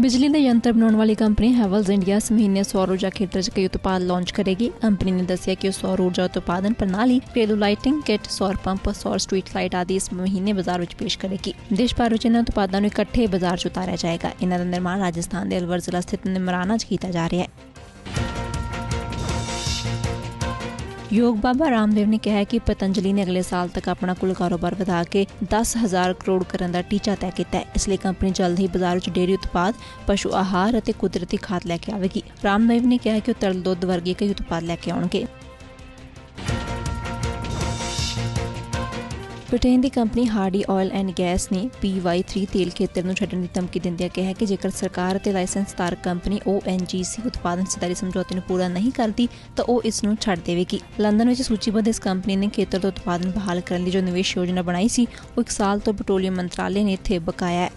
ਬਿਜਲੀ ਦੇ ਯੰਤਰ ਬਣਾਉਣ ਵਾਲੀ ਕੰਪਨੀ ਹੈਵਲਸ ਇੰਡੀਆ ਇਸ ਮਹੀਨੇ ਸੌਰ ਊਰਜਾ ਖੇਤਰ 'ਚ ਕਈ ਉਤਪਾਦ ਲਾਂਚ ਕਰੇਗੀ। ਕੰਪਨੀ ਨੇ ਦੱਸਿਆ ਕਿ ਉਹ ਸੌਰ ਊਰਜਾ ਉਤਪਾਦਨ ਪ੍ਰਣਾਲੀ ਘਰੇਲੂ ਲਾਈਟਿੰਗ ਕਿਟ ਸੌਰ ਪੰਪ, ਸੌਰ ਸਟਰੀਟ ਲਾਈਟ ਆਦਿ ਇਸ ਮਹੀਨੇ ਬਾਜ਼ਾਰ ਵਿੱਚ ਪੇਸ਼ ਕਰੇਗੀ। ਦੇਸ਼ ਭਰ ਵਿੱਚ ਇਹਨਾਂ ਉਤਪਾਦਾਂ ਨੂੰ ਇਕੱਠੇ ਬਾਜ਼ਾਰ 'ਚ ਉਤਾਰਿਆ ਜਾਏਗਾ। ਇਹਨਾਂ ਦਾ ਨਿਰਮਾਣ ਰਾਜਸਥਾਨ ਦੇ ਅਲਵਰ ਜ਼ਿਲ੍ਹਾ ਸਥਿਤ ਨਿਮਰਾਨਾ 'ਚ ਕੀਤਾ ਜਾ ਰਿਹਾ ਹੈ। ਯੋਗ ਬਾਬਾ ਰਾਮਦੇਵ ਨੇ ਕਿਹਾ ਕਿ ਪਤੰਜਲੀ ਨੇ ਅਗਲੇ ਸਾਲ ਤੱਕ ਆਪਣਾ ਕੁੱਲ ਕਾਰੋਬਾਰ ਵਧਾ ਕੇ 10000 ਕਰੋੜ ਕਰਨ ਦਾ ਟੀਚਾ ਤੈਅ ਕੀਤਾ ਹੈ। ਇਸ ਲਈ ਕੰਪਨੀ ਜਲਦ ਹੀ ਬਾਜ਼ਾਰ ਵਿੱਚ ਡੇਅਰੀ ਉਤਪਾਦ, ਪਸ਼ੂ ਆਹਾਰ ਅਤੇ ਕੁਦਰਤੀ ਖਾਦ ਲੈ ਕੇ ਆਵੇਗੀ। ਰਾਮਦੇਵ ਨੇ ਕਿਹਾ ਕਿ ਉਹ ਤਰਲ ਦੁੱਧ ਵਰਗੇ ਕਈ ਉਤਪਾਦ ਲੈ ਕੇ ਆਉਣਗੇ। Britain the company Hardy Oil and Gas ਨੇ PY3 ਤੇਲ ਖੇਤਰ ਨੂੰ ਛੱਡਣ ਦੀ ਧਮਕੀ ਦਿੰਦਿਆਂ ਕਿਹਾ ਕਿ ਜੇਕਰ ਸਰਕਾਰ ਅਤੇ ਲਾਇਸੈਂਸਦਾਰ ਕੰਪਨੀ ONGC ਉਤਪਾਦਨ ਸਿਧਾਰੀ ਸਮਝੌਤੇ ਨੂੰ ਪੂਰਾ ਨਹੀਂ ਕਰਦੀ, ਤਾਂ ਉਹ ਇਸ ਨੂੰ ਛੱਡ ਦੇਵੇਗੀ। ਲੰਡਨ ਵਿੱਚ ਸੂਚੀਬੱਧ ਇਸ ਕੰਪਨੀ ਨੇ ਖੇਤਰ ਤੋਂ ਉਤਪਾਦਨ ਬਹਾਲ ਕਰਨ ਲਈ ਜੋ ਨਿਵੇਸ਼ ਯੋਜਨਾ ਬਣਾਈ ਸੀ, ਉਹ ਇੱਕ ਸਾਲ ਤੋਂ ਪੈਟਰੋਲੀਅਮ ਮੰਤਰਾਲੇ ਨੇ ਇੱਥੇ ਬਕਾਇਆ ਹੈ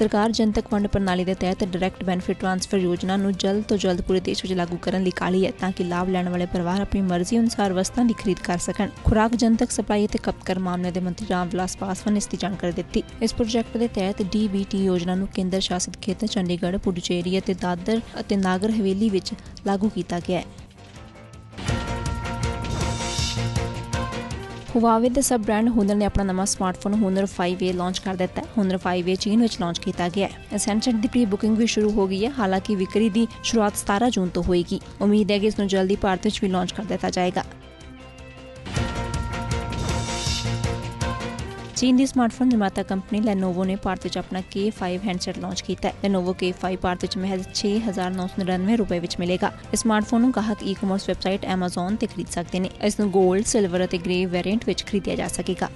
ਸਰਕਾਰ ਜਨਤਕ ਫੰਡ ਪ੍ਰਣਾਲੀ ਦੇ ਤਹਿਤ ਡਾਇਰੈਕਟ ਬੈਨੀਫਿਟ ਟ੍ਰਾਂਸਫਰ ਯੋਜਨਾ ਨੂੰ ਜਲਦ ਤੋਂ ਜਲਦ ਪੂਰੇ ਦੇਸ਼ ਵਿੱਚ ਲਾਗੂ ਕਰਨ ਲਈ ਕਾਹਲੀ ਹੈ, ਤਾਂ ਕਿ ਲਾਭ ਲੈਣ ਵਾਲੇ ਪਰਿਵਾਰ ਆਪਣੀ ਮਰਜ਼ੀ ਅਨੁਸਾਰ ਵਸਤਾਂ ਦੀ ਖਰੀਦ ਕਰ ਸਕਣ। ਖੁਰਾਕ, ਜਨਤਕ ਸਪਲਾਈ ਅਤੇ ਖਪਤਕਾਰ ਮਾਮਲੇ ਦੇ ਮੰਤਰੀ ਰਾਮ ਵਿਲਾਸ ਪਾਸਵਾਨ ਨੇ ਇਸ ਦੀ ਜਾਣਕਾਰੀ ਦਿੱਤੀ। ਇਸ ਪ੍ਰੋਜੈਕਟ ਦੇ ਤਹਿਤ DBT ਯੋਜਨਾ ਨੂੰ ਕੇਂਦਰ ਸ਼ਾਸਿਤ ਖੇਤਰ ਚੰਡੀਗੜ੍ਹ, ਪੁਡੁਚੇਰੀ ਅਤੇ ਦਾਦਰ ਅਤੇ ਨਾਗਰ ਹਵੇਲੀ ਵਿੱਚ ਲਾਗੂ ਕੀਤਾ ਗਿਆ ਹੈ। ਹੁਵਾਵੇ ਦੇ ਸਬ ਬ੍ਰਾਂਡ ਹੁਨਰ ਨੇ ਆਪਣਾ ਨਵਾਂ ਸਮਾਰਟਫੋਨ ਹੁਨਰ 5A ਲਾਂਚ ਕਰ ਦਿੱਤਾ ਹੈ। ਹੁਨਰ 5A ਚੀਨ ਵਿੱਚ ਲਾਂਚ ਕੀਤਾ ਗਿਆ ਹੈ। ਐਸੈਂਸ਼ਲ ਦੀ ਪ੍ਰੀ ਬੁਕਿੰਗ ਵੀ ਸ਼ੁਰੂ ਹੋ ਗਈ ਹੈ। ਹਾਲਾਂਕਿ ਵਿਕਰੀ ਦੀ ਸ਼ੁਰੂਆਤ 17 ਜੂਨ ਤੋਂ ਹੋਏਗੀ। ਉਮੀਦ ਹੈ ਕਿ ਇਸ ਨੂੰ ਜਲਦੀ ਭਾਰਤ ਵਿੱਚ ਵੀ ਲਾਂਚ ਕਰ ਦਿੱਤਾ ਜਾਏਗਾ। ਚੀਨ ਦੀ ਸਮਾਰਟਫੋਨ ਨਿਰਮਾਤਾ ਕੰਪਨੀ Lenovo ਨੇ ਭਾਰਤ ਵਿੱਚ ਆਪਣਾ K5 ਹੈਂਡਸੈਟ ਲਾਂਚ ਕੀਤਾ ਹੈ। Lenovo K5 ਭਾਰਤ ਵਿੱਚ ਮਹਿਜ਼ 6999 ਰੁਪਏ ਵਿੱਚ ਮਿਲੇਗਾ। ਇਸ ਸਮਾਰਟਫੋਨ ਨੂੰ ਗਾਹਕ ਈ-ਕਮਰਸ ਵੈਬਸਾਈਟ Amazon ਤੇ ਖਰੀਦ ਸਕਦੇ ਨੇ। ਇਸ ਨੂੰ 골ਡ, ਸਿਲਵਰ ਅਤੇ ਗ੍ਰੇ ਵੇਰੀਐਂਟ ਵਿੱਚ ਖਰੀਦਿਆ ਜਾ ਸਕੇਗਾ।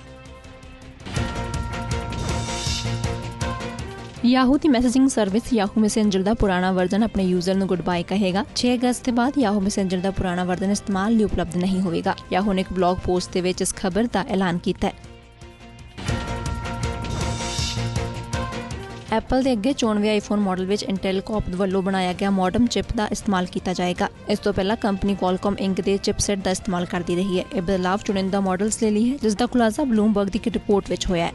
Yahoo ਦੀ ਮੈਸੇਜਿੰਗ ਸਰਵਿਸ Yahoo ਮੈਸੇਂਜਰ ਦਾ ਪੁਰਾਣਾ ਵਰਜ਼ਨ ਆਪਣੇ ਯੂਜ਼ਰ ਨੂੰ ਗੁੱਡ ਬਾਏ ਕਹੇਗਾ। 6 ਅਗਸਤ ਦੇ ਬਾਅਦ Yahoo ਮੈਸੇਂਜਰ ਦਾ ਪੁਰਾਣਾ ਵਰਜ਼ਨ ਇਸਤੇਮਾਲ ਲਈ ਉਪਲਬਧ ਨਹੀਂ ਹੋਵੇਗਾ। Yahoo ਨੇ ਇੱਕ ਬਲੌਗ ਪੋਸਟ ਦੇ ਵਿੱਚ ਇਸ ਖਬਰ ਦਾ ਐਲਾਨ ਕੀਤਾ ਹੈ। ਐਪਲ ਦੇ ਅੱਗੇ ਚੋਣਵੇਂ ਆਈਫੋਨ ਮਾਡਲ ਵਿੱਚ ਇੰਟੈਲ ਕੋਪ ਵੱਲੋਂ ਬਣਾਇਆ ਗਿਆ ਮੋਡਮ ਚਿਪ ਦਾ ਇਸਤੇਮਾਲ ਕੀਤਾ ਜਾਏਗਾ। ਇਸ ਤੋਂ ਪਹਿਲਾਂ ਕੰਪਨੀ ਕੁਆਲਕਾਮ ਇੰਕ ਦੇ ਚਿਪਸੈਟ ਦਾ ਇਸਤੇਮਾਲ ਕਰਦੀ ਰਹੀ ਹੈ। ਇਹ ਬਦਲਾਅ ਚੁਣਿੰਦਾ ਮਾਡਲਸ ਲਈ ਲਈ ਹੈ, ਜਿਸ ਦਾ ਖੁਲਾਸਾ ਬਲੂਮਬਰਗ ਦੀ ਇੱਕ ਰਿਪੋਰਟ ਵਿੱਚ ਹੋਇਆ ਹੈ।